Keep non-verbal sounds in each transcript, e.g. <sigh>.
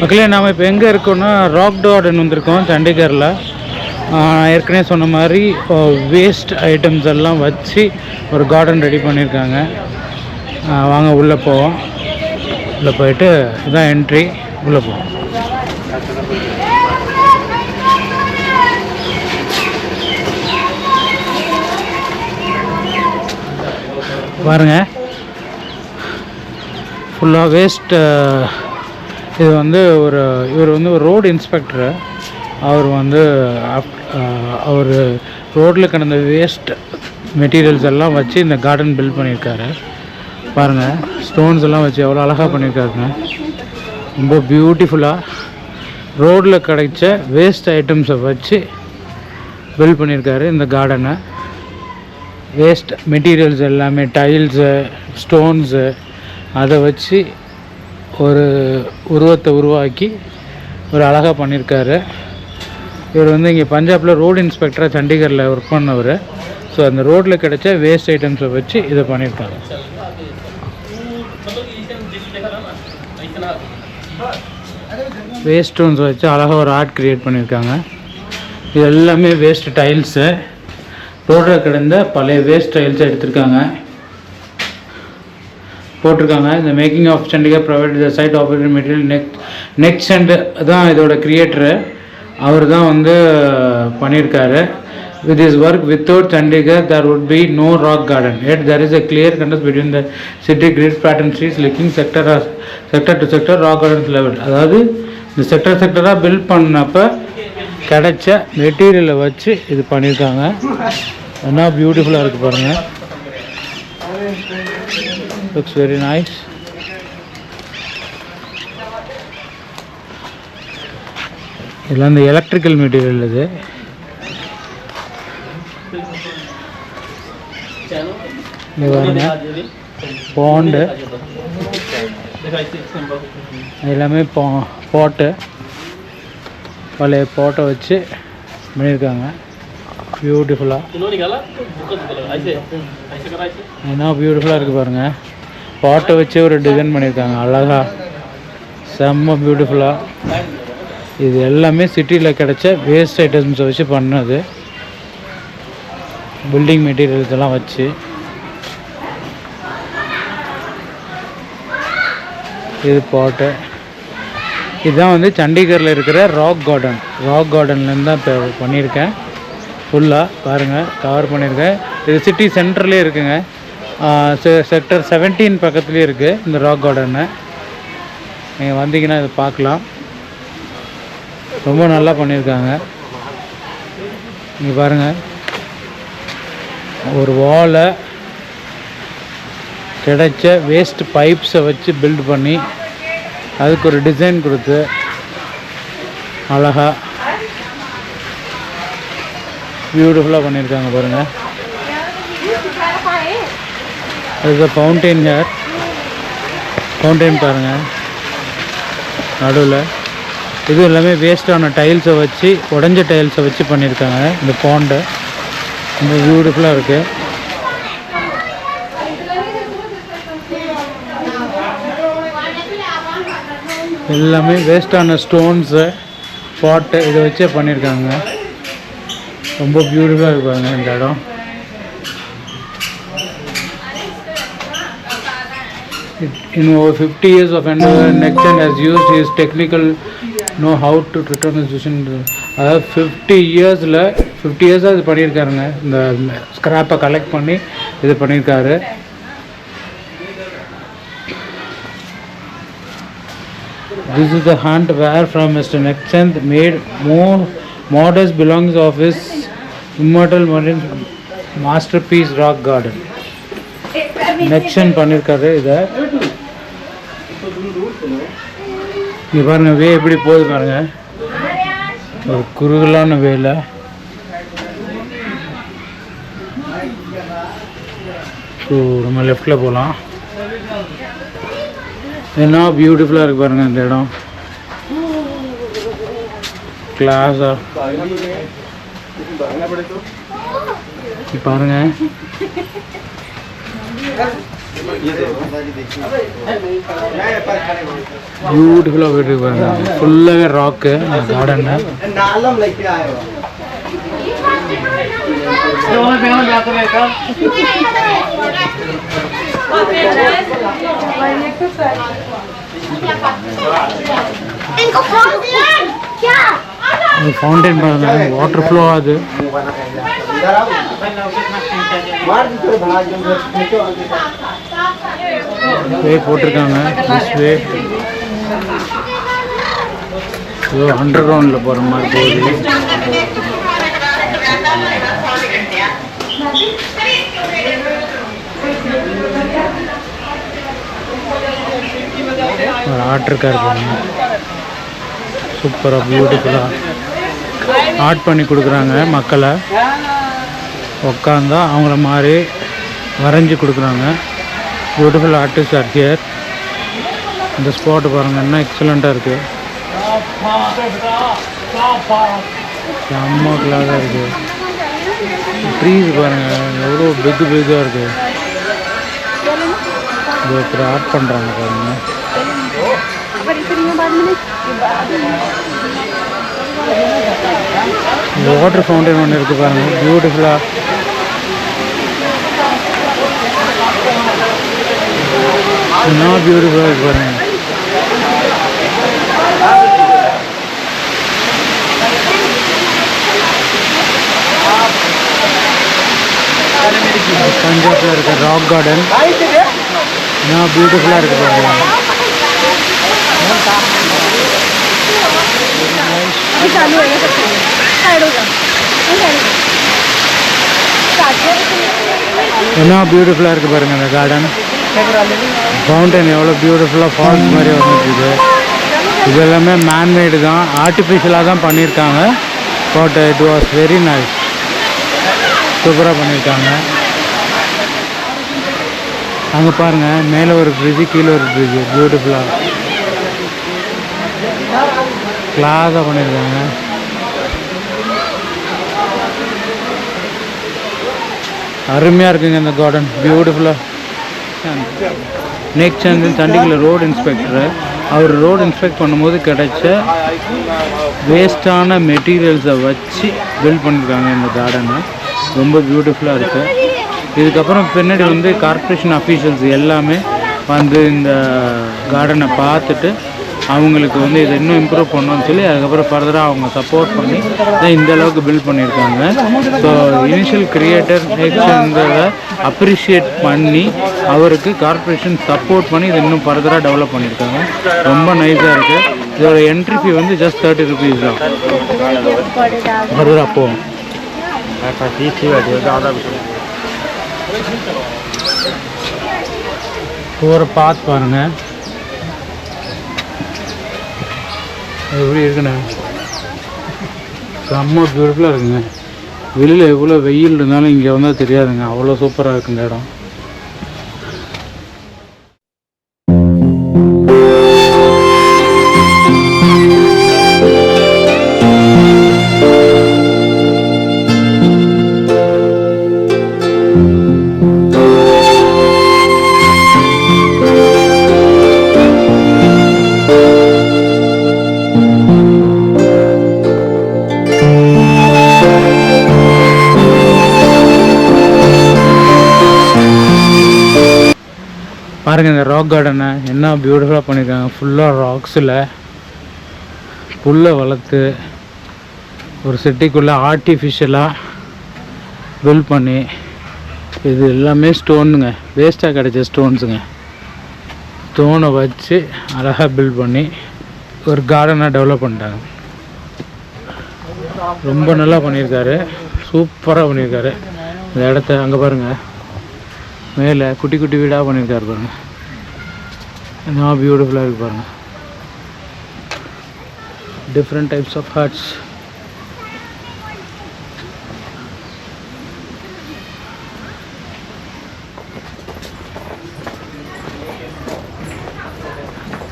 மக்களே நாம் இப்போ எங்கே இருக்கோம்னா ராக் கார்டன் வந்திருக்கோம் சண்டிகரில். ஏற்கனவே சொன்ன மாதிரி வேஸ்ட் ஐட்டம்ஸ் எல்லாம் வச்சு ஒரு கார்டன் ரெடி பண்ணியிருக்காங்க. வாங்க உள்ளே போவோம். உள்ளே போயிட்டு இதுதான் என்ட்ரி உள்ளே போவோம். பாருங்க. ஃபுல்லாக வேஸ்ட்டு இது வந்து ஒரு இவர் வந்து ஒரு ரோடு இன்ஸ்பெக்டரு அவர் வந்து அவர் ரோட்டில் கிடந்த வேஸ்ட் மெட்டீரியல்ஸ் எல்லாம் வச்சு இந்த கார்டன் பில்ட் பண்ணியிருக்காரு. பாருங்கள் ஸ்டோன்ஸ் எல்லாம் வச்சு எவ்வளோ அழகாக பண்ணியிருக்காருங்க. ரொம்ப பியூட்டிஃபுல்லாக ரோட்டில் கிடைச்ச வேஸ்ட் ஐட்டம்ஸை வச்சு பில்ட் பண்ணியிருக்காரு இந்த கார்டனை வேஸ்ட் மெட்டீரியல்ஸ் எல்லாமே டைல்ஸு ஸ்டோன்ஸு அதை வச்சு ஒரு உருவத்தை உருவாக்கி ஒரு அழகாக பண்ணியிருக்காரு. இவர் வந்து இங்கே பஞ்சாபில் ரோடு இன்ஸ்பெக்டராக சண்டிகரில் ஒர்க் பண்ணவர். ஸோ அந்த ரோட்டில் கிடைச்ச வேஸ்ட் ஐட்டம்ஸை வச்சு இதை பண்ணியிருக்காங்க. வேஸ்ட் ஸ்டோன்ஸ் வச்சு அழகாக ஒரு ஆர்ட் கிரியேட் பண்ணியிருக்காங்க. இது எல்லாமே வேஸ்ட் டைல்ஸு ரோட்டில் கிடந்த பழைய வேஸ்ட் டைல்ஸை எடுத்திருக்காங்க. போட்டிருக்காங்க. இந்த making of Chandigarh provide the side operator material neck next and தான் இதோட கிரியேட்டரு அவர் தான் வந்து பண்ணியிருக்காரு. With is work without Chandigarh there would be no rock garden and there is a clear contrast between the city grid pattern streets linking sector sector to sector rock gardens level அதாவது இந்த sector செக்டராக build பண்ணப்போ கிடைச்ச மெட்டீரியலை வச்சு இது பண்ணியிருக்காங்க. என்ன பியூட்டிஃபுல்லாக இருக்குது பாருங்கள் லுக்ஸ் வெரி நைஸ் இதெல்லாம் இந்த எலக்ட்ரிக்கல் மெட்டீரியல் இது பாருங்க. பாண்டு எல்லாமே பா பாட்டு பழைய பாட்டை வச்சு பண்ணியிருக்காங்க. பியூட்டிஃபுல்லாக என்ன பியூட்டிஃபுல்லாக இருக்குது பாருங்கள் பாட்டை வச்சு ஒரு டிசைன் பண்ணியிருக்காங்க. அழகா. செம்ம பியூட்டிஃபுல்லாக இது எல்லாமே சிட்டியில் கிடைச்ச வேஸ்ட் ஐட்டம்ஸை வச்சு பண்ணது. பில்டிங் மெட்டீரியல்ஸ் எல்லாம் வச்சு. இது பாட்டு. இதுதான் வந்து சண்டிகரில் இருக்கிற ராக் கார்டன் ராக் கார்டன்லேருந்து தான் இப்போ பண்ணியிருக்கேன். ஃபுல்லாக பாருங்கள் கவர் பண்ணியிருக்கேன். இது சிட்டி சென்டர்லேயே இருக்குங்க. செக்டர் செவன்டீன் பக்கத்துலேயே இருக்குது இந்த ராக் கார்டனு நீங்கள் வந்தீங்கன்னா இதை பார்க்கலாம். ரொம்ப நல்லா பண்ணியிருக்காங்க. இங்கே பாருங்கள் ஒரு வாலை கிடைச்ச வேஸ்ட் பைப்ஸை வச்சு பில்ட் பண்ணி அதுக்கு ஒரு டிசைன் கொடுத்து அழகாக பியூட்டிஃபுல்லாக பண்ணியிருக்காங்க பாருங்கள் இது ஃபவுண்டெயின் ஹேர் ஃபவுண்டெயின் பாருங்கள் நடுவில். இது எல்லாமே வேஸ்டான டைல்ஸை வச்சு உடஞ்ச டைல்ஸை வச்சு பண்ணியிருக்காங்க. இந்த பாண்டை ரொம்ப பியூட்டிஃபுல்லாக இருக்குது எல்லாமே வேஸ்டான ஸ்டோன்ஸு பாட்டு இதை வச்சே பண்ணியிருக்காங்க. ரொம்ப பியூட்டிஃபுல்லாக இருப்பாங்க இந்த இடம். It- In over 50 years of endeavor, Nexen has used his technical know how to return his vision. அதாவது ஃபிஃப்டி இயர்ஸில் ஃபிஃப்டி இயர்ஸாக இது பண்ணியிருக்காருங்க இந்த ஸ்க்ராப்பை கலெக்ட் பண்ணி இது பண்ணியிருக்காரு This is the hand where from Mr. Nexenth made more modest belongings of his immortal marine masterpiece rock garden. நெக்ஷன் பண்ணியிருக்காரு இதை இங்கே பாருங்கள் வே எப்படி போகுது பாருங்க. ஒரு குறுகலான வேல. ஸோ நம்ம லெஃப்டில் போகலாம் என்ன பியூட்டிஃபுல்லாக இருக்குது பாருங்க இந்த இடம். கிளாஸா பாருங்க. பியூட்டிஃபுல்லாக போயிட்டு இருக்கு பாருங்க ஃபுல்லாகவே ராக்கு கார்டனு नालम लेके आए हो इनको खोल दिया क्या ஃபவுண்டைன் பாருங்க வாட்டர் ஃப்ளோ ஆகுது इधर आओ मार दीजिए भाग निकलो வே போட்டிருக்காங்க. பஸ் வே ஏதோ அண்டர் கிரவுண்டில் போகிற மாதிரி போகுது. ஒரு ஆர்ட் சூப்பராக பியூட்டிஃபுல்லாக ஆர்ட் பண்ணி கொடுக்குறாங்க மக்களை. உக்காந்தா அவங்கள மாதிரி வரைஞ்சி கொடுக்குறாங்க. பியூட்டிஃபுல் ஆர்டிஸ்ட் ஆர் ஹியர் இந்த ஸ்பாட் பாருங்கள் என்ன எக்ஸலண்ட்டாக இருக்குது செம்ம கிளாஸாக இருக்குது ட்ரீஸ் பாருங்கள் எவ்வளோ பிக்கு பிக்காக இருக்குது இது ஒருத்தர் ஆர்ட் பண்ணுறாங்க பாருங்கள் இந்த வாட்டர் ஃபவுண்டைன் ஒன்று இருக்குது பாருங்கள் பியூட்டிஃபுல்லாக என்ன பியூட்டிஃபுல்லாக இருக்கு பாருங்க பஞ்சாப்ல இருக்க ராக் கார்டன் என்ன பியூட்டிஃபுல்லாக இருக்கு பாருங்க என்ன பியூட்டிஃபுல்லாக இருக்கு பாருங்க இந்த கார்டன் ஃபவுண்டன் எவ்வளோ பியூட்டிஃபுல்லாக ஃபால்ஸ் மாதிரி வந்துருக்கு இது எல்லாமே மேன்மேடு தான். ஆர்டிஃபிஷியலாக தான் பண்ணியிருக்காங்க but it was very nice சூப்பராக பண்ணியிருக்காங்க அங்கே பாருங்கள் மேலே ஒரு ஃப்ரிட்ஜு கீழே ஒரு ஃப்ரிட்ஜு பியூட்டிஃபுல்லாக கிளாஸாக பண்ணியிருக்காங்க அருமையாக இருக்குங்க இந்த கார்டன் பியூட்டிஃபுல்லாக நெக்ஸ்ட் வந்து சண்டிகில் ரோடு இன்ஸ்பெக்டரு அவர் ரோடு இன்ஸ்பெக்ட் பண்ணும்போது கிடைச்ச வேஸ்டான மெட்டீரியல்ஸை வச்சு பில்ட் பண்ணியிருக்காங்க இந்த கார்டனை ரொம்ப பியூட்டிஃபுல்லாக இருக்குது இதுக்கப்புறம் பின்னாடி வந்து கார்ப்பரேஷன் அஃபீஷியல்ஸ் எல்லாமே வந்து இந்த கார்டனை பார்த்துட்டு அவங்களுக்கு வந்து இதை இன்னும் இம்ப்ரூவ் பண்ணணும்னு சொல்லி அதுக்கப்புறம் ஃபர்தராக அவங்க சப்போர்ட் பண்ணி தான் இந்த அளவுக்கு பில்ட் பண்ணியிருக்காங்க. ஸோ இனிஷியல் கிரியேட்டர் ஹெக்ஸ்ங்கிறத அப்ரிஷியேட் பண்ணி அவருக்கு கார்ப்பரேஷன் சப்போர்ட் பண்ணி இதை இன்னும் ஃபர்தராக டெவலப் பண்ணியிருக்காங்க. ரொம்ப நைஸாக இருக்குது இதோட என்ட்ரி ஃபீ வந்து ஜஸ்ட் தேர்ட்டி ருபீஸ் தான். ஃபர்தராக போவோம் போகிற பாத் பாருங்கள் எப்படி இருக்குண்ணே? செம்ம பியூட்டிஃபுல்லாக இருக்குங்க. வெளியில் எவ்வளோ வெயில் இருந்தாலும் இங்கே வந்தால் தெரியாதுங்க. அவ்வளோ சூப்பராக இருக்குங்க இடம். பாருங்கள் இந்த ராக் கார்டனை என்ன பியூட்டிஃபுல்லாக பண்ணியிருக்காங்க ஃபுல்லாக ராக்ஸில் புல்லை வளர்த்து ஒரு சிட்டிக்குள்ளே ஆர்டிஃபிஷியலாக பில்ட் பண்ணி இது எல்லாமே ஸ்டோனுங்க வேஸ்ட்டாக கிடைச்ச ஸ்டோன்ஸுங்க ஸ்டோனை வச்சு அழகாக பில்ட் பண்ணி ஒரு கார்டனாக டெவலப் பண்ணிட்டாங்க. ரொம்ப நல்லா பண்ணியிருக்காரு. சூப்பராக பண்ணியிருக்காரு. இந்த இடத்த அங்கே பாருங்கள் मेल कुटी कुटी वीडा पड़ी पर ब्यूटिफुला डिफ्रेंट हट्स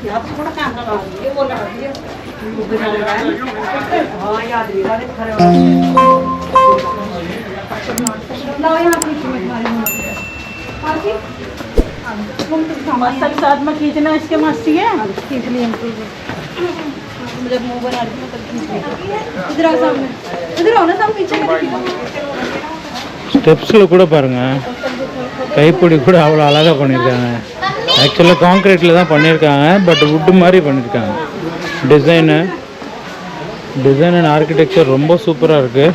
याद याद ये ये है है हाँ याद रही खड़े मसल साथ में खींचना इसके मस्ती है खींच लिए जब मुंह बना रही तब इधर आओ सामने। इधर आओ ना सब पीछे ஸ்டெப்ஸில் கூட பாருங்கள் கைப்பிடி கூட அவ்வளோ அழகாக பண்ணியிருக்காங்க. ஆக்சுவலாக காங்க்ரீட்டில் தான் பண்ணியிருக்காங்க பட் வுட்டு மாதிரி பண்ணியிருக்காங்க. டிசைனு டிசைன் அண்ட் ஆர்கிடெக்சர் ரொம்ப சூப்பராக இருக்குது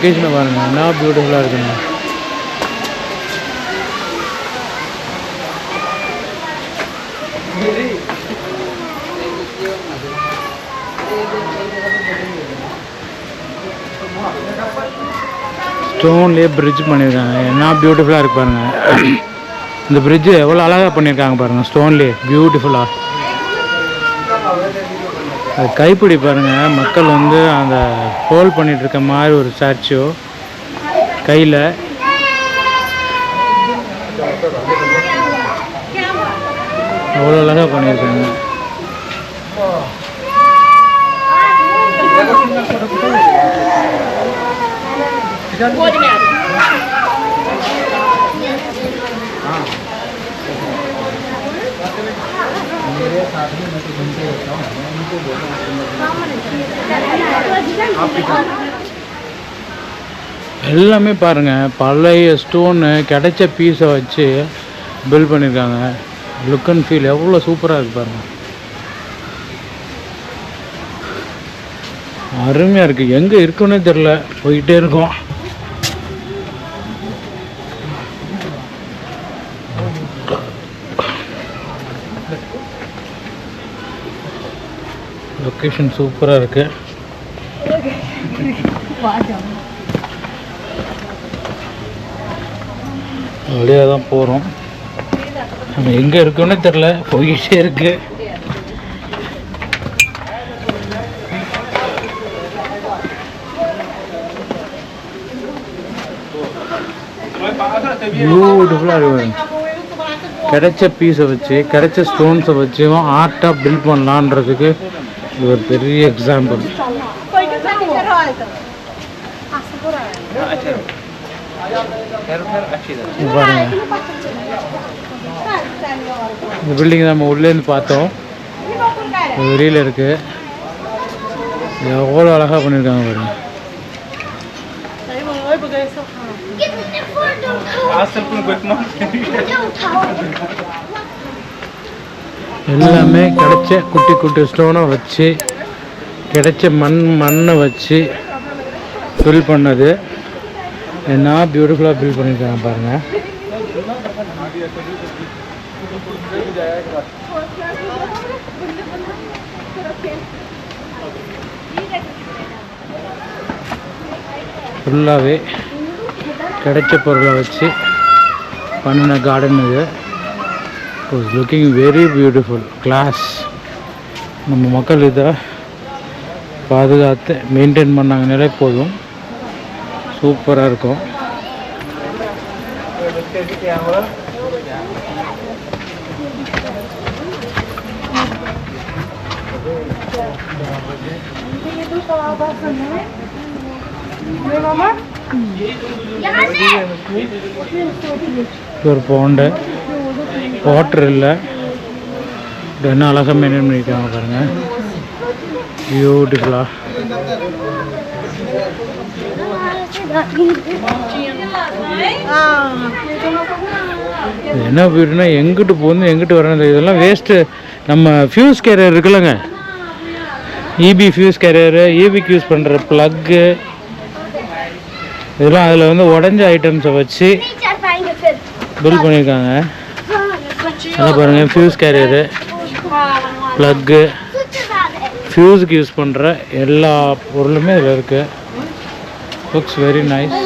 லொக்கேஷனை பாருங்கள் என்ன பியூட்டிஃபுல்லாக இருக்குங்க. ஸ்டோன்லேயே பிரிட்ஜ் பண்ணியிருக்காங்க. என்ன பியூட்டிஃபுல்லாக இருக்கு பாருங்க. <coughs> இந்த பிரிட்ஜு எவ்வளோ அழகாக பண்ணியிருக்காங்க பாருங்க ஸ்டோன்லேயே பியூட்டிஃபுல்லாக அது கைப்பிடி பாருங்கள் மக்கள் வந்து அந்த ஹோல்ட் பண்ணிகிட்டு இருக்க மாதிரி ஒரு ஸ்டாச்சு கையில். அவ்வளோ அழகாக பண்ணியிருக்காங்க. எல்லாமே பாருங்க பழைய ஸ்டோனு கிடைச்ச பீஸை வச்சு பில்ட் பண்ணியிருக்காங்க லுக் அண்ட் ஃபீல் எவ்வளோ சூப்பராக இருக்கு பாருங்க. அருமையாக இருக்குது எங்கே இருக்குன்னே தெரில போயிட்டே இருக்கோம். லொக்கேஷன் சூப்பராக இருக்குது வழியாக தான் போகிறோம் நம்ம எங்கே இருக்கோன்னே தெரில போயிட்டே இருக்கு. பியூட்டிஃபுல்லாக இருக்கும் கிடைச்ச பீஸை வச்சு கிடைச்ச ஸ்டோன்ஸை வச்சும் ஆர்ட்டாக பில்ட் பண்ணலான்றதுக்கு இது ஒரு பெரிய எக்ஸாம்பிள் பாருங்க இந்த பில்டிங் நம்ம உள்ளேருந்து பார்த்தோம். வெளியில் இருக்கு. எவ்வளோ அழகாக பண்ணியிருக்காங்க பாருங்க. எல்லாமே கிடைச்ச குட்டி குட்டி ஸ்டோனை வச்சு கிடைச்ச மண் மண்ணை வச்சு ஃபில் பண்ணது. என்ன பியூட்டிஃபுல்லாக ஃபில் பண்ணியிருக்காங்க பாருங்கள் ஃபுல்லாகவே கிடைச்ச பொருளை வச்சு பண்ணின கார்டன் இது. Is looking very beautiful class நம்ம மக்கள் இதை பாதுகாத்து மெயின்டைன் பண்ணாங்கனாலே போதும். சூப்பராக இருக்கும். இது ஒரு பவுண்டு வாட்டர் இல்லை. என்ன அழகாக மெயின்டைன் பண்ணியிருக்காங்க பாருங்கள் பியூட்டிஃபுல்லாக என்ன பியூட்டினா எங்கிட்டு போகணும் எங்கிட்டு வரணும் இதெல்லாம் வேஸ்ட்டு நம்ம ஃபியூஸ் கேரியர் இருக்குல்லங்க. இபி ஃபியூஸ் கேரியரு இபிக்கு யூஸ் பண்ணுற ப்ளக்கு இதெல்லாம் அதில் வந்து உடஞ்ச ஐட்டம்ஸை வச்சு பில் பண்ணியிருக்காங்க நல்லா பாருங்கள் ஃபியூஸ் கேரியரு ப்ளக்கு ஃபியூஸுக்கு யூஸ் பண்ணுற எல்லா பொருளுமே இதில் இருக்குது லுக்ஸ் வெரி நைஸ்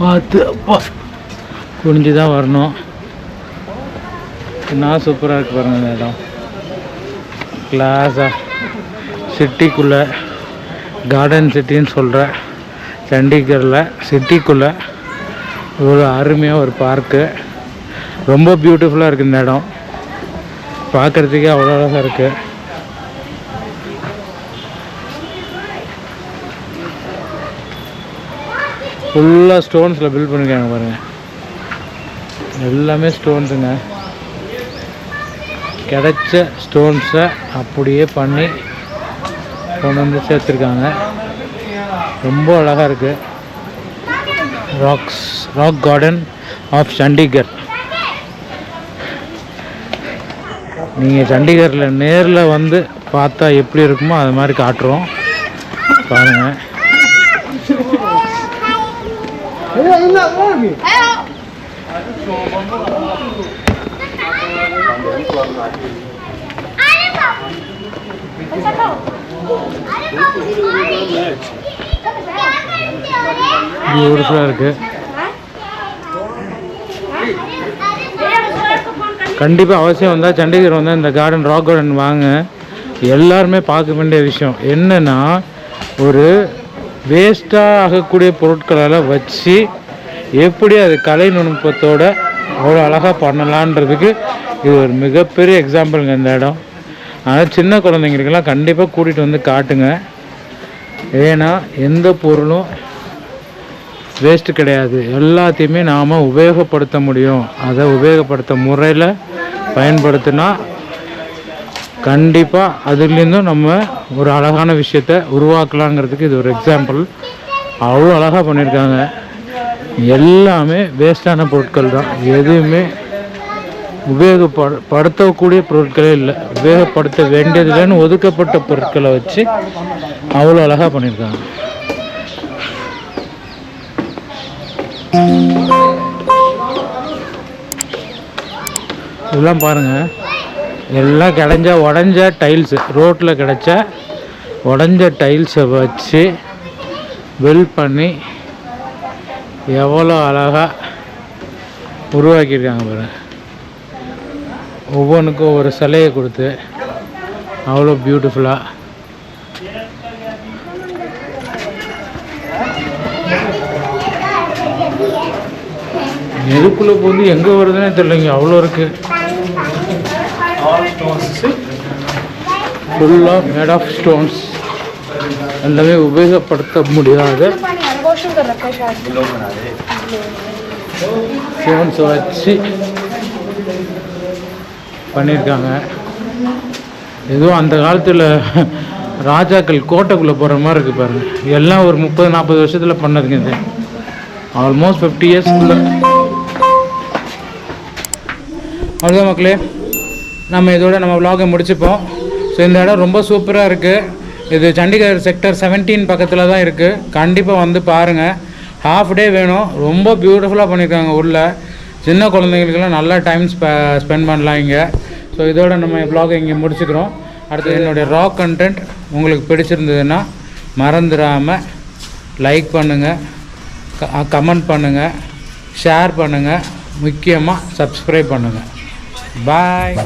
பார்த்து அப்பா. குனிஞ்சு தான் வரணும். என்ன சூப்பராக இருக்குது பாருங்கள் இந்த இடம். கிளாஸாக சிட்டிக்குள்ளே கார்டன் சிட்டின்னு சொல்கிற சண்டிகரில் சிட்டிக்குள்ளே ஒரு அருமையாக ஒரு பார்க்கு ரொம்ப பியூட்டிஃபுல்லாக இருக்குது இந்த இடம். பார்க்குறதுக்கே அவ்வளோ அழகாக இருக்குது ஃபுல்லாக ஸ்டோன்ஸில் பில்ட் பண்ணியிருக்காங்க பாருங்கள் எல்லாமே ஸ்டோன்ஸுங்க கிடைச்ச ஸ்டோன்ஸை அப்படியே பண்ணி கொண்டு வந்து சேர்த்துருக்காங்க. ரொம்ப அழகாக இருக்குது rocks rock garden of Chandigarh நீங்கள் சண்டிகரில் நேரில் வந்து பார்த்தா எப்படி இருக்குமோ அது மாதிரி காட்டுறோம். பாருங்கள் பியூட்டிஃபுல்லாக இருக்குது கண்டிப்பாக அவசியம் வந்தால் சண்டிகர் வந்து இந்த கார்டன் ராக் கார்டன் வாங்க. எல்லாருமே பார்க்க வேண்டிய விஷயம் என்னென்னா ஒரு வேஸ்ட்டாக ஆகக்கூடிய பொருட்களால் வச்சு எப்படி அது கலை நுணுக்கத்தோட அவ்வளோ அழகாக பண்ணலான்றதுக்கு இது ஒரு மிகப்பெரிய எக்ஸாம்பிளுங்க இந்த இடம். ஆனால் சின்ன குழந்தைங்களுக்கெல்லாம் கண்டிப்பாக கூட்டிகிட்டு வந்து காட்டுங்க. ஏன்னா எந்த பொருளும் வேஸ்ட்டு கிடையாது. எல்லாத்தையுமே நாம் உபயோகப்படுத்த முடியும். அதை உபயோகப்படுத்த முறையில் பயன்படுத்தினா கண்டிப்பாக அதுலேருந்தும் நம்ம ஒரு அழகான விஷயத்த உருவாக்கலாங்கிறதுக்கு இது ஒரு எக்ஸாம்பிள் அவ்வளோ அழகாக பண்ணியிருக்காங்க. எல்லாமே வேஸ்டான பொருட்கள் தான் எதுவுமே உபயோகப்பட படுத்தக்கூடிய பொருட்களே இல்லை. உபயோகப்படுத்த வேண்டியதுலன்னு ஒதுக்கப்பட்ட பொருட்களை வச்சு அவ்வளோ அழகாக பண்ணியிருக்காங்க. இதெல்லாம் பாருங்கள் எல்லாம் கிடைஞ்ச உடஞ்ச டைல்ஸு ரோட்டில் கிடைச்ச உடஞ்ச டைல்ஸை வச்சு வெல் பண்ணி எவ்வளோ அழகாக உருவாக்கியிருக்காங்க பாருங்க ஒவ்வொன்றுக்கும் ஒரு சிலையை கொடுத்து அவ்வளோ பியூட்டிஃபுல்லாக நெருப்புல போது எங்கே வருதுன்னே தெரியலைங்க அவ்வளோ இருக்குது ஃபுல்லாக மேட் ஆஃப் ஸ்டோன்ஸ் எல்லாமே உபயோகப்படுத்த முடியாத. ஸ்டோன்ஸை வச்சு பண்ணியிருக்காங்க. எதுவும் அந்த காலத்தில் ராஜாக்கள் கோட்டைக்குள்ளே போகிற மாதிரி இருக்குது பாருங்கள் எல்லாம் ஒரு முப்பது நாற்பது வருஷத்தில் பண்ணதுங்க இது. ஆல்மோஸ்ட் ஃபிஃப்டி இயர்ஸ்க்குள்ள அவ்வளோதான் மக்களே. நம்ம இதோட நம்ம விலாகை முடிச்சுப்போம். ஸோ இந்த இடம் ரொம்ப சூப்பராக இருக்குது இது சண்டிகர் செக்டர் 17 பக்கத்தில் தான் இருக்குது கண்டிப்பாக வந்து பாருங்கள் ஹாஃப் டே வேணும். ரொம்ப பியூட்டிஃபுல்லாக பண்ணியிருக்காங்க உள்ள சின்ன குழந்தைங்களுக்கெல்லாம் நல்லா டைம் ஸ்பெண்ட் பண்ணலாம் இங்கே. ஸோ இதோட நம்ம vlog-அ இங்கே முடிச்சுக்கிறோம். அடுத்து என்னுடைய ராக் கண்டென்ட் உங்களுக்கு பிடிச்சிருந்ததுன்னா மறந்துடாமல் லைக் பண்ணுங்கள் கமெண்ட் பண்ணுங்கள் ஷேர் பண்ணுங்கள் முக்கியமாக சப்ஸ்கிரைப் பண்ணுங்கள் பாய்